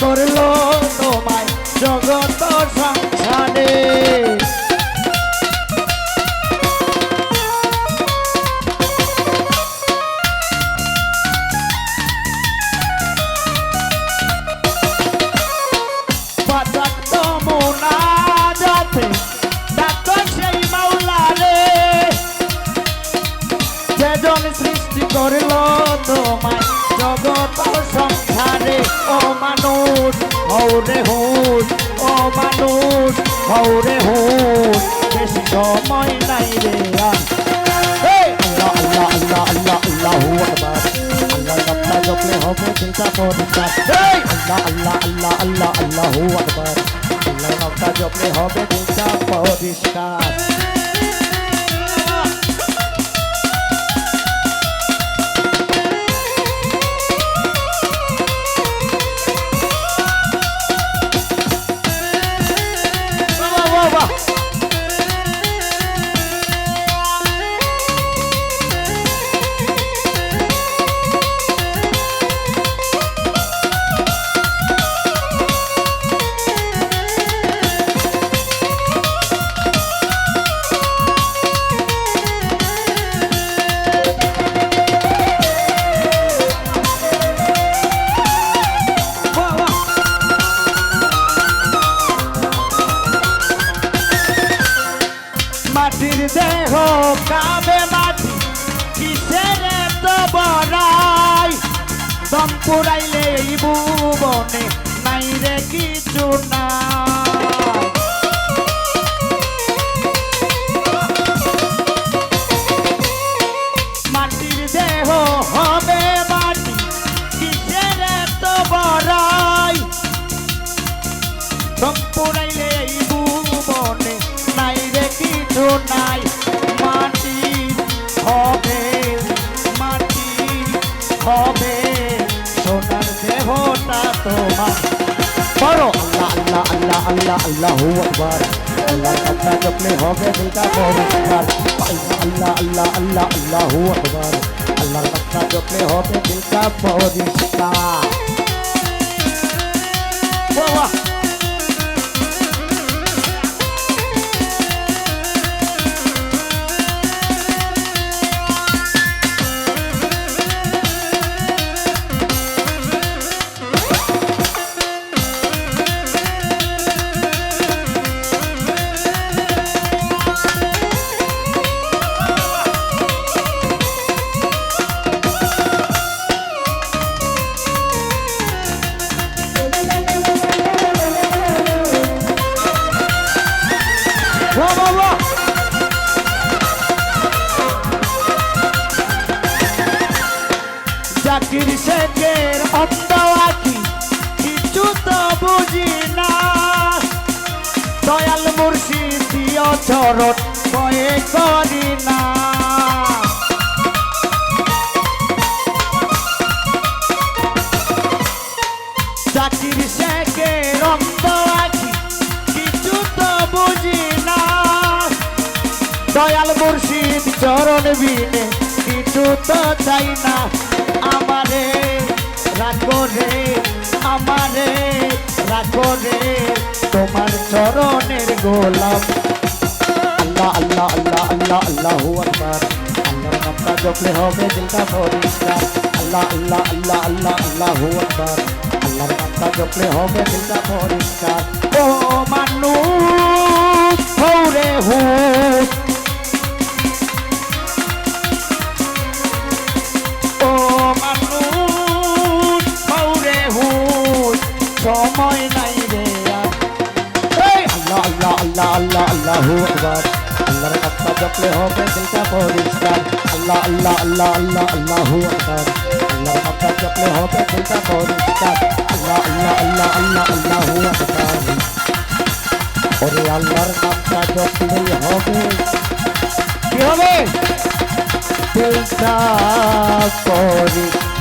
করল তোমায় জগত সংসারে মোনা সৃষ্টি করল তোমায় জগত সংসারে ও মানুষ হৌরে হুস ও মানুষ হৌরে হুস বেশি সময় নাই রে আর। আল্লাহ আল্লাহ আল্লাহ আল্লাহ আল্লাহু আল্লাহ জপলে হবে চিন্তা পরিষ্কার এই! আল্লাহ আল্লাহ আল্লাহ আল্লাহ আকবার। আল্লাহ জপলে হবে চিন্তা পরিষ্কার। দম পুরাইলে এই ভুবনে নাই রে কিছু নাই মাটির দেহ হবে মাটি, কিসের তো বড়াই? সম্পুরাইলে এই ভুবনে নাই রে কিছু নাই। আল্লাহ আল্লাহ আকবার। আল্লাহ কথা জপলে হবে দিলটা পরিষ্কার আল্লাহ আল্লাহ আল্লাহ আল্লাহ আকবার। আল্লাহ কথা জপলে হবে দিলটা বাহ বাহ বাহ। অন্ধ আঁকি, কিছু তো বুঝি না। দয়াল মুর্শিদ দিয় চরণ কয়ে করি না। জাকির শেখের অন্ধ আঁকি, কিছু তো বুঝি না। দয়াল মুর্শিদ চরণ বিনে, কিছু তো চাই না। রাখো রে তোমার চরণের গোলাপ। আল্লাহ আল্লাহ আল্লাহ আল্লাহ আল্লাহ আকবার। আল্লাহর নামটা জপলে হবে দিলটা পরিষ্কার। আল্লাহ আল্লাহ আল্লাহ আল্লাহ আল্লাহ আকবার। আল্লাহর নামটা জপলে হবে দিলটা পরিষ্কার। ও মানুষ! সময় নাই রে আল্লাহ আল্লাহ আল্লাহ আল্লাহ, আল্লাহু আকবার। আল্লাহর নামটা জপলে হবে দিলটা পরিষ্কার। আল্লাহ আল্লাহ আল্লাহ আল্লাহ, আল্লাহু আকবার। আল্লাহর নামটা জপলে হবে দিলটা পরিষ্কার। আল্লাহ আল্লাহ আল্লাহ আল্লাহ, আল্লাহু আকবার। ওরে আল্লাহর নামটা জপলেই হবে, কি হবে? দিলটা পরিষ্কার।